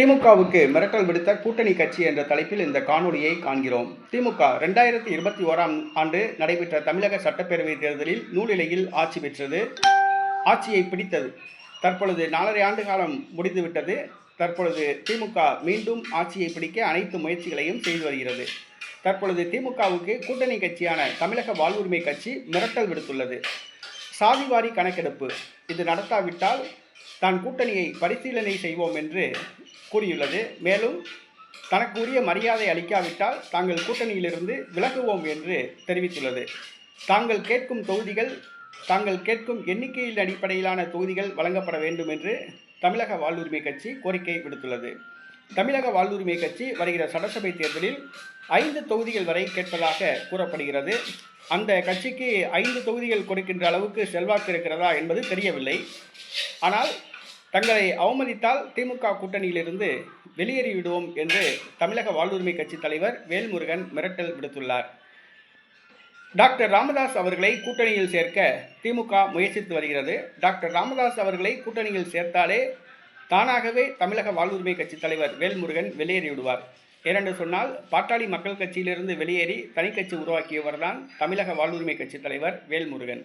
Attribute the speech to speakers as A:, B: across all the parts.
A: திமுகவுக்கு மிரட்டல் விடுத்த கூட்டணி கட்சி என்ற தலைப்பில் இந்த காணொலியை காண்கிறோம். திமுக ரெண்டாயிரத்தி இருபத்தி ஓராம் ஆண்டு நடைபெற்ற தமிழக சட்டப்பேரவை தேர்தலில் நூலிலையில் ஆட்சி பெற்றது. ஆட்சியை பிடித்தது. தற்பொழுது நாலரை ஆண்டு காலம் முடிந்துவிட்டது. தற்பொழுது திமுக மீண்டும் ஆட்சியை பிடிக்க அனைத்து முயற்சிகளையும் செய்து வருகிறது. தற்பொழுது திமுகவுக்கு கூட்டணி கட்சியான தமிழக வாழ்வுரிமை கட்சி மிரட்டல் விடுத்துள்ளது. சாதிவாரி கணக்கெடுப்பு. இது நடத்தாவிட்டால் தான் கூட்டணியை பரிசீலனை செய்வோம் என்று கூறியுள்ளது. மேலும் தனக்கு உரிய மரியாதை அளிக்காவிட்டால் தாங்கள் கூட்டணியிலிருந்து விலகுவோம் என்று தெரிவித்துள்ளது. தாங்கள் கேட்கும் தொகுதிகள் தாங்கள் கேட்கும் எண்ணிக்கையின் அடிப்படையிலான தொகுதிகள் வழங்கப்பட வேண்டும் என்று தமிழக வாழ்வுரிமை கட்சி கோரிக்கை விடுத்துள்ளது. தமிழக வாழ்வுரிமை கட்சி வருகிற சட்டசபை தேர்தலில் ஐந்து தொகுதிகள் வரை கேட்பதாக கூறப்படுகிறது. அந்த கட்சிக்கு ஐந்து தொகுதிகள் கொடுக்கின்ற அளவுக்கு செல்வாக்கு இருக்கிறதா என்பது தெரியவில்லை. ஆனால் தங்களை அவமதித்தால் திமுக கூட்டணியிலிருந்து வெளியேறிவிடுவோம் என்று தமிழக வாழ்வுரிமை கட்சி தலைவர் வேல்முருகன் மிரட்டல் விடுத்துள்ளார். டாக்டர் ராமதாஸ் அவர்களை கூட்டணியில் சேர்க்க திமுக முயற்சித்து வருகிறது. டாக்டர் ராமதாஸ் அவர்களை கூட்டணியில் சேர்த்தாலே தானாகவே தமிழக வாழ்வுரிமை கட்சி தலைவர் வேல்முருகன் வெளியேறிவிடுவார். ஏனென்று சொன்னால் பாட்டாளி மக்கள் கட்சியிலிருந்து வெளியேறி தனிக்கட்சி உருவாக்கியவர்தான் தமிழக வாழ்வுரிமை கட்சி தலைவர் வேல்முருகன்.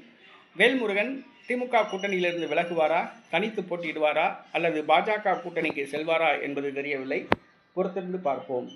A: வேல்முருகன் திமுக கூட்டணியிலிருந்து விலகுவாரா? தனித்து போட்டியிடுவாரா? அல்லது பாஜக கூட்டணிக்கு செல்வாரா என்பது தெரியவில்லை. பொறுத்திருந்து பார்ப்போம்.